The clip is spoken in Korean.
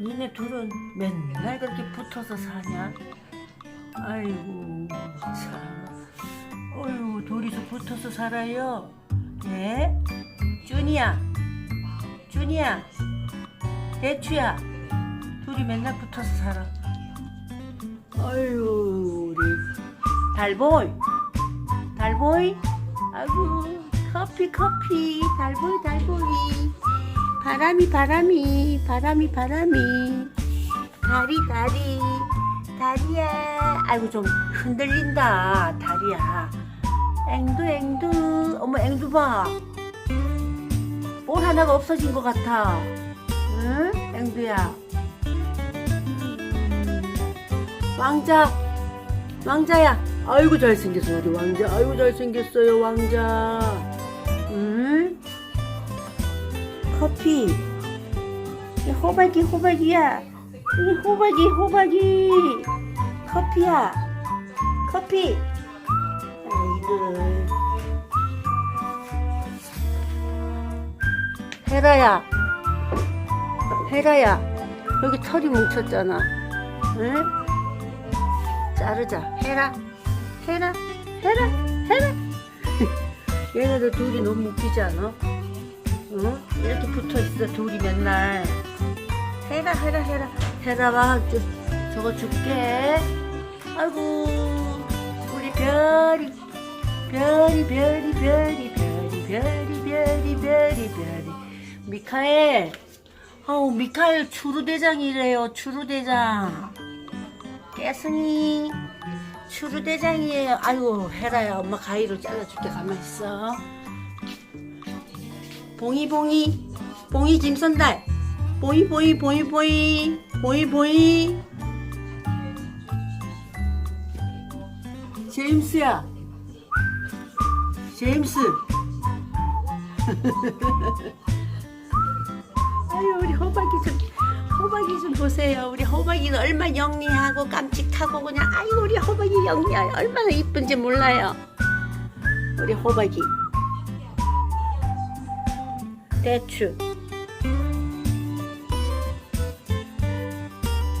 니네 둘은 맨날 그렇게 붙어서 사냐? 아이고 참. 어휴 둘이서 붙어서 살아요. 예? 준이야, 준이야, 대추야, 둘이 맨날 붙어서 살아. 아유 우리 달보이, 달보이, 아이고 커피 커피, 달보이 달보이. 바람이 바람이 바람이 바람이. 다리 다리 다리야. 아이고 좀 흔들린다 다리야. 앵두 앵두. 어머 앵두 봐볼 하나가 없어진 것 같아. 응? 앵두야. 음, 왕자 왕자야. 아이고 잘생겼어 우리 왕자. 아이고 잘생겼어요 왕자. 응 커피. 이 호박이 호박이야. 이 호박이 호박이. 커피야. 커피. 아이고. 헤라야. 헤라야. 여기 털이 뭉쳤잖아. 응? 자르자. 헤라. 헤라. 헤라. 헤라. 얘네들 둘이 너무 웃기지 않아? 응? 이렇게 붙어 있어 둘이 맨날. 해라 해라 해라. 해라 봐 저, 저거 줄게. 아이고 우리 별이 별이 별이 별이 별이 별이 별이 별이. 별이 미카엘. 아우 미카엘 추루대장이래요 추루대장. 깨승이. 추루대장이에요. 아이고 헤라야. 엄마 가위로 잘라줄게. 가만히 있어 봉이 봉이. 봉이 짐선달. 봉이 봉이 봉이 봉이. 봉이 봉이. 제임스야. 제임스. 아유 우리 호박이 좀 호박이 좀 보세요. 우리 호박이는 얼마나 영리하고 깜찍하고 그냥 아이고 우리 호박이 영리해 얼마나 이쁜지 몰라요. 우리 호박이 대추